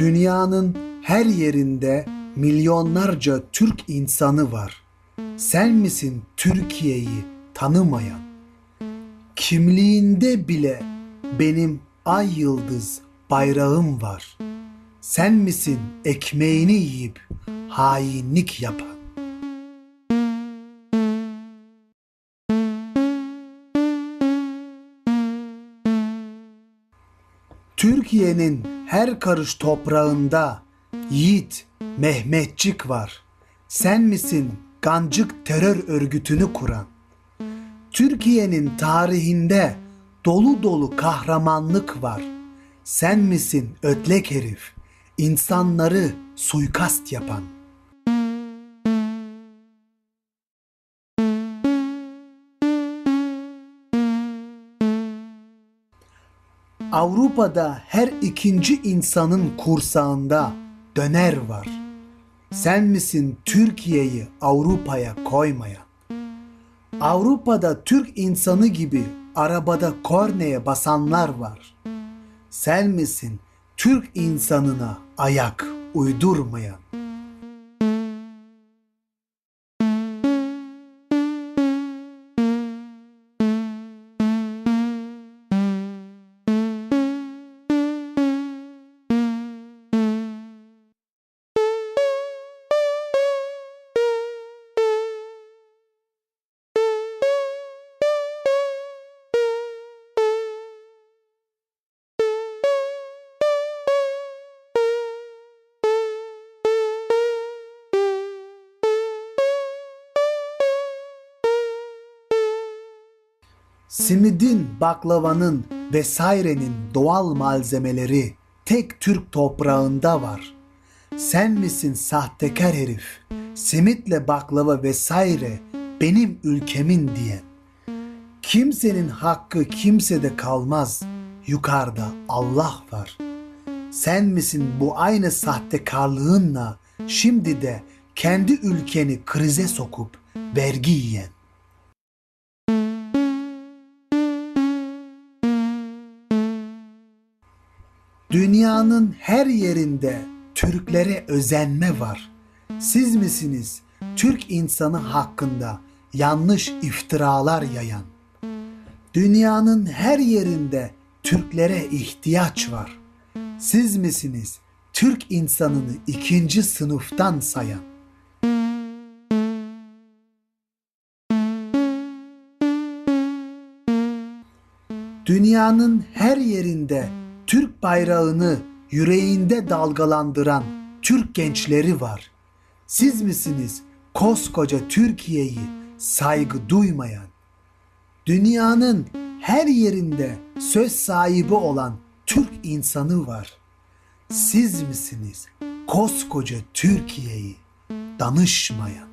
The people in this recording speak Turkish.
Dünyanın her yerinde milyonlarca Türk insanı var. Sen misin Türkiye'yi tanımayan? Kimliğinde bile benim ay yıldız bayrağım var. Sen misin ekmeğini yiyip hainlik yapan? Türkiye'nin her karış toprağında Yiğit Mehmetçik var. Sen misin gancık terör örgütünü kuran? Türkiye'nin tarihinde dolu dolu kahramanlık var. Sen misin ötlek herif, insanları suikast yapan? Avrupa'da her ikinci insanın kursağında döner var. Sen misin Türkiye'yi Avrupa'ya koymayan? Avrupa'da Türk insanı gibi arabada korneye basanlar var. Sen misin Türk insanına ayak uydurmayan? Simidin, baklavanın vesairenin doğal malzemeleri tek Türk toprağında var. Sen misin sahtekar herif? Simitle baklava vesaire benim ülkemin diyen. Kimsenin hakkı kimsede kalmaz. Yukarıda Allah var. Sen misin bu aynı sahtekarlığınla şimdi de kendi ülkeni krize sokup vergi yiyen? Dünyanın her yerinde Türklere özenme var. Siz misiniz Türk insanı hakkında yanlış iftiralar yayan? Dünyanın her yerinde Türklere ihtiyaç var. Siz misiniz Türk insanını ikinci sınıftan sayan? Dünyanın her yerinde Türk bayrağını yüreğinde dalgalandıran Türk gençleri var. Siz misiniz koskoca Türkiye'yi saygı duymayan? Dünyanın her yerinde söz sahibi olan Türk insanı var. Siz misiniz koskoca Türkiye'yi danışmayan?